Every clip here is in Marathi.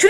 Should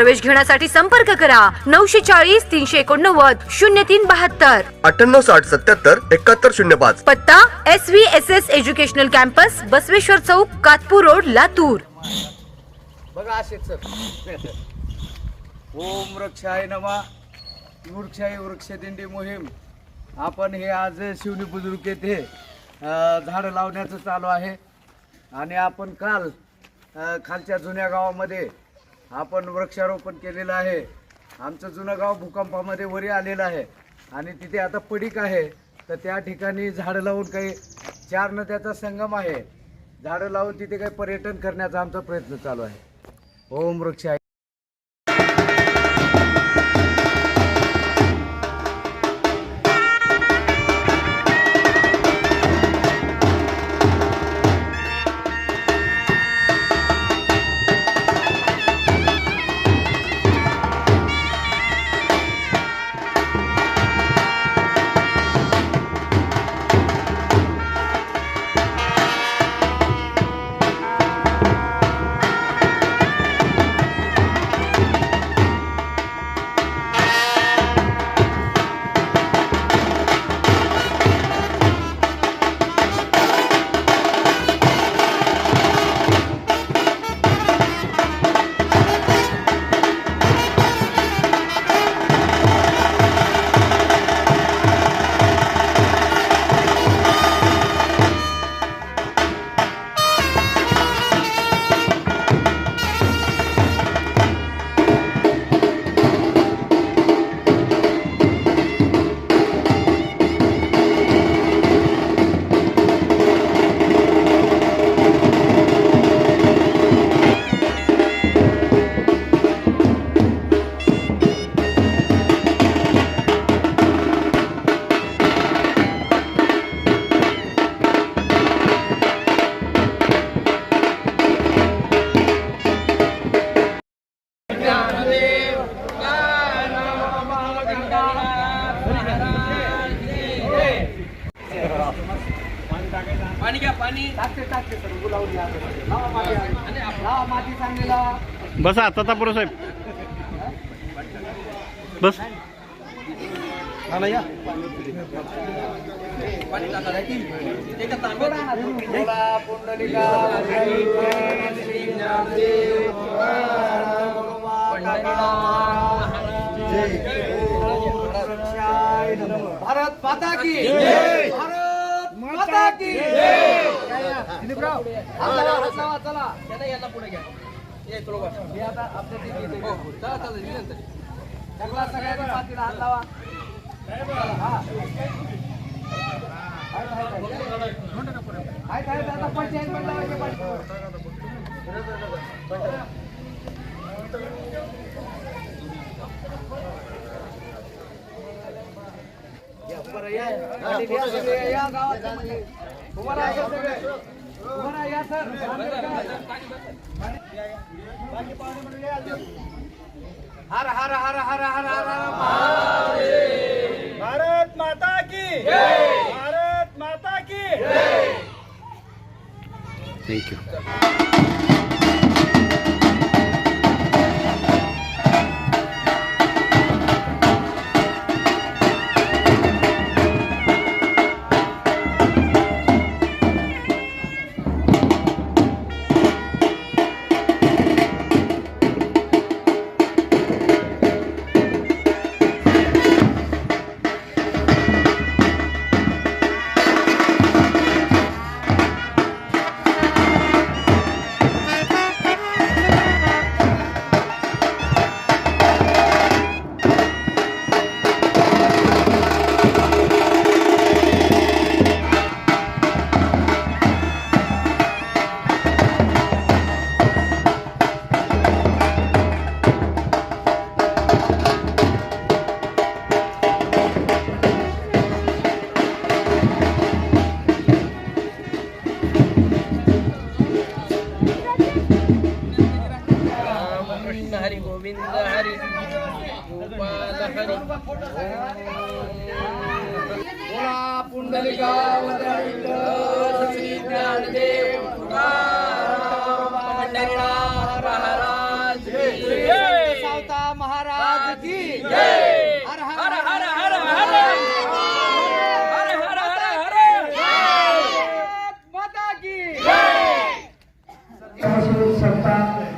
प्रवेश घेण्यासाठी संपर्क करा. नऊशे चाळीस तीनशे एकोणनव्वद शून्य तीन बहात्तर. अठ्ठ्याण्णव साठ सत्याहत्तर एकाहत्तर शून्य पाच. पत्ता S V S S educational campus Basaveshwar Chowk Katpur road Latur. बघा असेच सर. ओम वृक्षाय नमा. वृक्षाय वृक्षदिंडी मोहीम. आपण हे आज शिवनी बुजुर्ग येथे झाडं लावण्याचं चालू आहे. आणि आपण काल खालच्या जुन्या गावामध्ये आपण वृक्षारोपण केलेलं आहे. आमचं जुनं गाव भूकंपामध्ये वरी आलेलं आहे. आणि तिथे आता पडीक आहे. तर त्या ठिकाणी झाडं लावून काही चार नद्याचा संगम आहे. झाडं लावून तिथे काही पर्यटन करण्याचा आमचा प्रयत्न चालू आहे. ओम वृक्ष बसा आता पुरो साहेब. बस. भारत माता की भारत माता की लावा, चला. त्याला याला पुढे घ्या. ये थोडं बस. हे आता आपल्या तिथे इथे. चला, चला, दिली नंतर. सगळा सगळ्यांनी हात लावा हा. आहेत, आहेत, आता पट्टी आहेत, पण लावायचे पट्टी. या, बरं, गावात. तुम्हाला हर हर हर हर हर हर हर भारत माता की भारत माता की थँक्यू बोला पुंडलिका ज्ञानदेव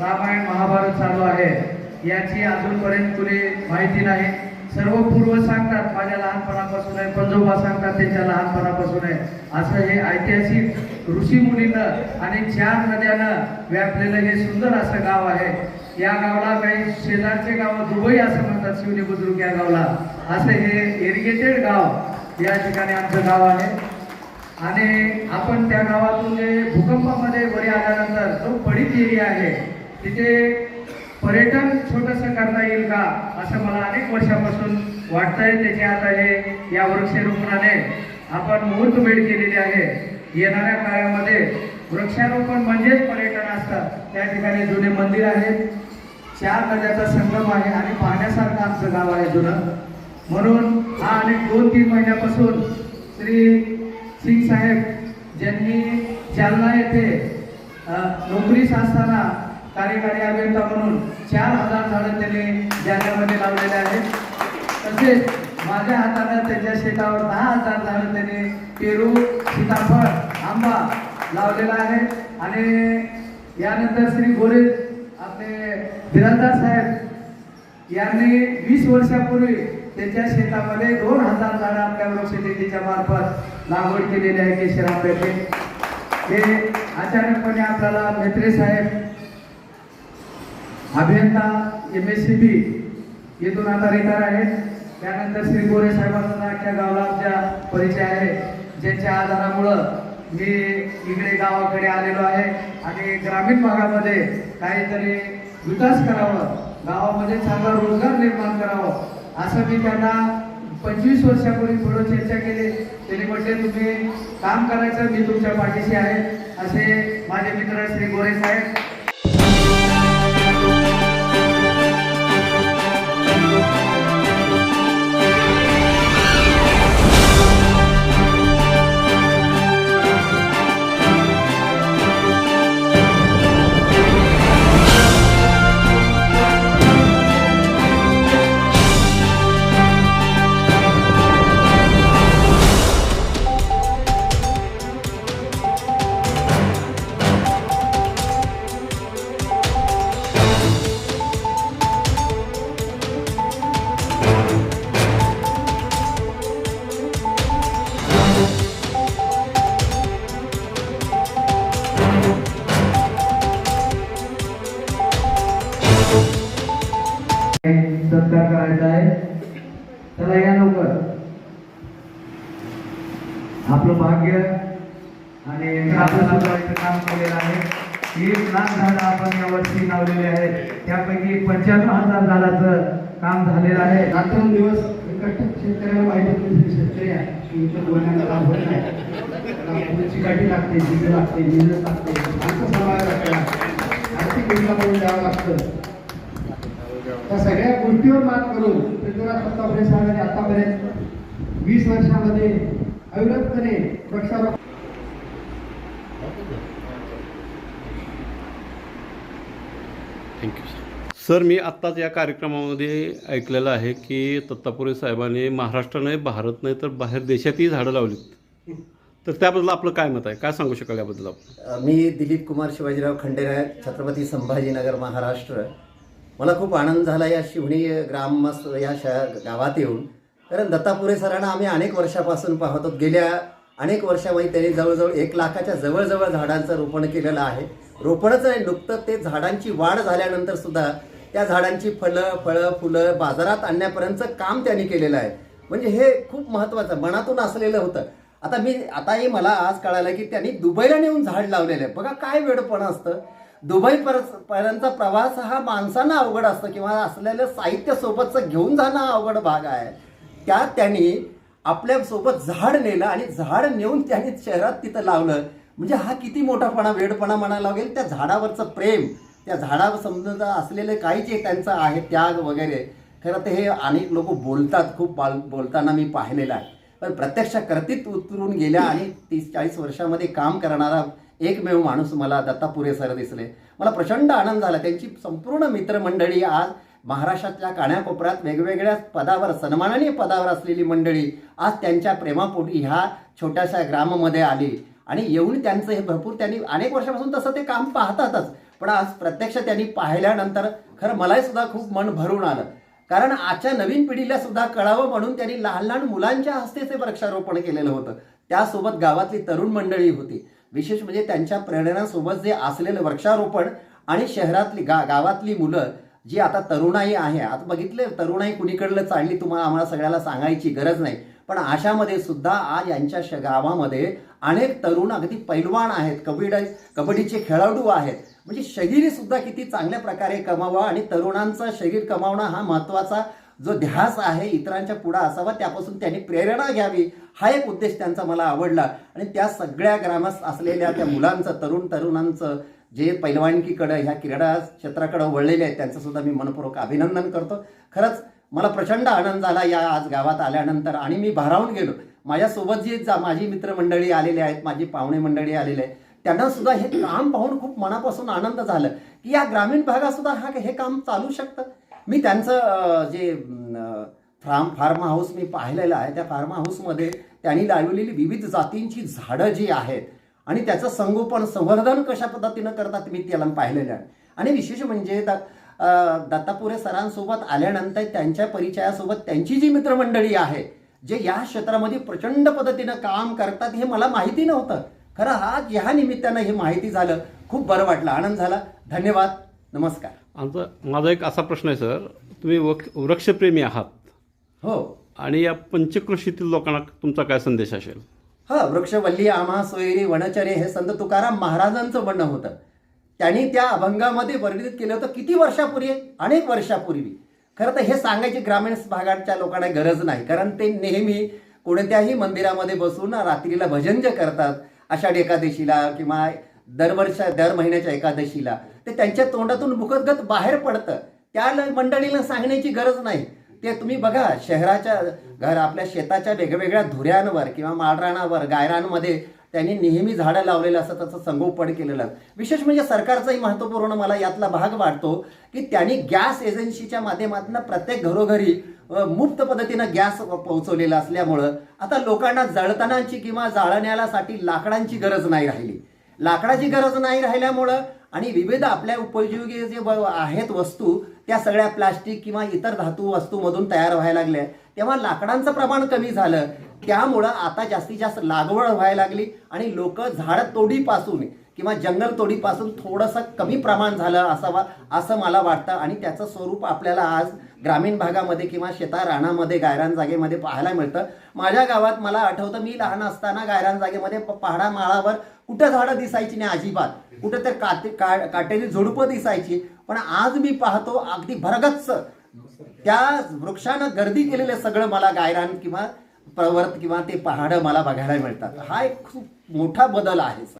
रामायण महाभारत चालू आहे याची अजूनपर्यंत तुले माहिती नाही सर्व पूर्व सांगतात माझ्या लहानपणापासून आहे पंजोबा सांगतात त्यांच्या लहानपणापासून आहे. असं हे ऐतिहासिक ऋषी मुनीनं आणि चार नद्यानं व्यापलेलं हे सुंदर असं गाव आहे. या गावाला काही शेजारचे गाव दुबई असं म्हणतात शिवनी बुद्रुक या गावाला. असं हे इरिगेटेड गाव या ठिकाणी आमचं गाव आहे. आणि आपण त्या गावातून जे भूकंपामध्ये वरी आल्यानंतर जो पडीत एरिया आहे तिथे पर्यटन छोटस करता येईल का? असं मला अनेक वर्षापासून वाटतंय. त्याचे आता हे या वृक्षारोपणाने आपण मुहूर्तमेढ केलेली आहे. येणाऱ्या काळामध्ये वृक्षारोपण म्हणजेच पर्यटन असतं. त्या ठिकाणी जुने मंदिर आहेत. चार नद्याचा संगम आहे आणि पाहण्यासारखं आमचं गाव आहे जुनं. म्हणून हा अनेक दोन तीन महिन्यापासून श्री सिंग साहेब ज्यांनी जालना येथे नोकरीस असताना कार्यकारी अभियंता म्हणून चार हजार झाडं त्यांनी जालन्यामध्ये लावलेले आहेत. तसेच माझ्या हातानं त्यांच्या शेतावर दहा हजार झाडं त्यांनी पेरू सीताफळ आंबा लावलेला आहे. आणि यानंतर श्री गोरे आपले बिराजदार साहेब यांनी वीस वर्षापूर्वी त्याच्या शेतामध्ये दोन हजार झाडं आपल्या वृक्षनिधीच्या मार्फत लागवड केलेली आहे केशर आंब्याचे हे अचानकपणे आपल्याला मेत्रे साहेब अभियंता एम एस सी बी येथून आता रिटायर आहेत. त्यानंतर श्री गोरे साहेबांना त्या गावाला आमच्या परिचय आहे. ज्यांच्या आधारामुळं मी इकडे गावाकडे आलेलो आहे. आणि ग्रामीण भागामध्ये काहीतरी विकास करावं गावामध्ये चांगला रोजगार निर्माण करावं असं मी त्यांना पंचवीस वर्षापूर्वी थोडं चर्चा केली. त्यांनी म्हटले तुम्ही काम करायचं मी तुमच्या पाठीशी आहे. असे माझे मित्र श्री गोरे साहेब आहे. एक लाख झाडं आपण यावर्षी लावलेली आहेत. त्यापैकी पंच्याण्णव हजार झाडाचं काम झालेलं आहे. रात्रंदिवस एकट्ठ शेतकऱ्याला माहिती शेतकरी आहे. लाभ होत नाही. पुढची गाठी लागते लागते लागते. आर्थिक योजना द्यावं लागतं. त्या सगळ्या गोष्टीवर मात करून पृथ्वीराज दत्तात्रय साहेबांनी आतापर्यंत वीस वर्षामध्ये अविरतपणे वृक्षारोपण थँक्यू सर मी आत्ताच या कार्यक्रमामध्ये ऐकलेलं आहे की दत्तापुरे साहेबांनी महाराष्ट्र नाही भारत नाही तर बाहेर देशातही झाडं लावलीत. तर त्याबद्दल आपलं काय मत आहे? काय सांगू शकाल याबद्दल आपण? मी दिलीप कुमार शिवाजीराव खंडेराय छत्रपती संभाजीनगर महाराष्ट्र. मला खूप आनंद झाला या शिवणी ग्रामस्थ या शहर गावात येऊन. कारण दत्तापुरे सरांना आम्ही अनेक वर्षापासून पाहतो. गेल्या अनेक वर्षामध्ये त्यांनी जवळजवळ एक लाखाच्या जवळजवळ झाडांचं रोपण केलेलं आहे. रोपणच नाही नुकतं ते झाडांची वाढ झाल्यानंतर सुद्धा त्या झाडांची फळं फळं फुलं बाजारात आणण्यापर्यंतचं काम त्यांनी केलेलं आहे. म्हणजे हे खूप महत्त्वाचं मनातून असलेलं होतं. आता मी आताही मला आज कळालं की त्यांनी दुबईला नेऊन झाड लावलेलं आहे. बघा काय वेळपण असतं. दुबई पर पर्यंतचा प्रवास हा माणसांना अवघड असतं किंवा असलेलं साहित्य सोबतचं घेऊन जाणं अवघड भाग आहे. त्यात त्यांनी आपल्यासोबत झाड नेलं आणि झाड नेऊन त्यांनी शहरात तिथं लावलं. म्हणजे हा किती मोठापणा वेडपणा म्हणायला लागेल त्या झाडावरचं प्रेम त्या झाडावर समजा असलेले काही जे त्यांचं आहे त्याग वगैरे. खरं तर हे अनेक लोक बोलतात खूप बाल बोलताना मी पाहिलेलं आहे. पण प्रत्यक्ष कर्तीत उतरून गेल्या आणि तीस चाळीस वर्षामध्ये काम करणारा एकमेव माणूस मला दत्तापुरे सर दिसले. मला प्रचंड आनंद झाला. त्यांची संपूर्ण मित्रमंडळी आज महाराष्ट्रातल्या काण्याकोपऱ्यात वेगवेगळ्या पदावर सन्माननीय पदावर असलेली मंडळी आज त्यांच्या प्रेमापोटी ह्या छोट्याशा ग्रामामध्ये आली. आणि येऊन त्यांचं हे भरपूर त्यांनी अनेक वर्षापासून तसं ते काम पाहतातच. पण आज प्रत्यक्ष त्यांनी पाहिल्यानंतर खरं मलाही सुद्धा खूप मन भरून आलं. कारण आजच्या नवीन पिढीला सुद्धा कळावं म्हणून त्यांनी लहान लहान मुलांच्या हस्ते ते वृक्षारोपण केलेलं होतं. त्यासोबत गावातली तरुण मंडळी होती. विशेष म्हणजे त्यांच्या प्रेरणासोबत जे असलेलं वृक्षारोपण आणि शहरातली गा गावातली मुलं जी आता तरुणाई आहे. आता बघितले तरुणाई कुणीकडलं चालली तुम्हाला आम्हाला सगळ्याला सांगायची गरज नाही. पण अशामध्ये सुद्धा आज यांच्या श गावामध्ये अनेक तरुण अगदी पैलवान आहेत कबड्डी कबड्डीचे खेळाडू आहेत. म्हणजे शरीर सुद्धा किती चांगल्या प्रकारे कमावा आणि तरुणांचं शरीर कमावणं हा महत्त्वाचा जो ध्यास आहे इतरांच्या पुढं असावा त्यापासून त्यांनी प्रेरणा घ्यावी हा एक उद्देश त्यांचा मला आवडला. आणि त्या सगळ्या ग्रामस्थ असलेल्या त्या मुलांचं तरुण तरुणांचं जे पैलवानकीकडं ह्या क्रीडा क्षेत्राकडं वळलेले आहेत त्यांचं सुद्धा मी मनपूर्वक अभिनंदन करतो. खरंच मला प्रचंड आनंद झाला या आज गावात आल्यानंतर आणि मी भारावून गेलो. माझ्यासोबत जी जा माझी मित्रमंडळी आलेली आहेत माझी पाहुणे मंडळी आलेली आहेत त्यांना सुद्धा हे काम पाहून खूप मनापासून आनंद झालं की या ग्रामीण भागात सुद्धा हा हे काम चालू शकतं. मी त्यांचं जे फार्म फार्म हाऊस मी पाहिलेलं आहे त्या फार्म हाऊसमध्ये त्यांनी लावलेली विविध जातींची झाडं जी आहेत आणि त्याचं संगोपन संवर्धन कशा पद्धतीनं करतात मी त्याला पाहिलेलं आहे. आणि विशेष म्हणजे द दत्तापुरे सरांसोबत आल्यानंतर त्यांच्या परिचयासोबत त्यांची जी मित्रमंडळी आहे जे या क्षेत्रामध्ये प्रचंड पद्धतीनं काम करतात हे मला माहिती नव्हतं. खरं हा ह्या निमित्तानं हे माहिती झालं. खूप बरं वाटलं आनंद झाला. धन्यवाद. नमस्कार. आमचा माझा एक असा प्रश्न आहे सर. तुम्ही वक वृक्षप्रेमी आहात. हो. आणि या पंचकृषीतील लोकांना तुमचा काय संदेश असेल? हा वृक्षवल्ली आम्हा सोयरी वनचरे हे संत तुकाराम महाराजांचं म्हणणं होतं. त्यांनी त्या अभंगामध्ये वर्णित केलं होतं किती वर्षापूर्वी? अनेक वर्षापूर्वी. खरं तर हे सांगायची ग्रामीण भागाच्या लोकांना गरज नाही कारण ते नेहमी कोणत्याही मंदिरामध्ये बसून रात्रीला भजन जे करतात आषाढी एकादशीला किंवा दरवर्षा दर महिन्याच्या एकादशीला ते त्यांच्या तोंडातून मुखदगत बाहेर पडतं. त्या मंडळीला सांगण्याची गरज नाही. ते तुम्ही बघा शहराच्या घर आपल्या शेताच्या वेगवेगळ्या धुऱ्यांवर किंवा माळराणावर गायरांमध्ये त्यांनी नेहमी झाडं लावलेलं असं त्याचं संगोपन केलेलं. विशेष म्हणजे सरकारचाही महत्त्वपूर्ण मला यातला भाग वाटतो की त्यांनी गॅस एजन्सीच्या माध्यमातून प्रत्येक घरोघरी मुक्त पद्धतीनं गॅस पोहोचवलेला असल्यामुळं आता लोकांना जळतानांची किंवा जाळण्यासाठी लाकडांची गरज नाही राहिली. लाकडाची गरज नाही राहिल्यामुळं आणि विविध आपल्या उपयोगी जे आहेत वस्तू त्या सगळ्या प्लास्टिक किंवा इतर धातू वस्तूमधून तयार व्हायला लागल्या. तेव्हा लाकडांचं प्रमाण कमी झालं. त्यामुळं आता जास्तीत जास्त लागवड व्हायला लागली आणि लोक झाडतोडीपासून किंवा जंगलतोडीपासून थोडंसं कमी प्रमाण झालं असावा असं मला वाटतं. आणि त्याचं स्वरूप आपल्याला आज ग्रामीण भागामध्ये किंवा शेता रानामध्ये गायरान जागेमध्ये पाहायला मिळतं. माझ्या गावात मला आठवतं मी लहान असताना गायरान जागेमध्ये प- पहाडा माळावर कुठं झाडं दिसायची नाही अजिबात. कुठं तर काटे का काटेरी झुडपं दिसायची. पण आज मी पाहतो अगदी भरगच्च. त्या वृक्षानं गर्दी केलेलं सगळं मला गायरान किंवा प्रवर्त किंवा ते पहाडं मला बघायला मिळतात. हा एक खूप मोठा बदल आहे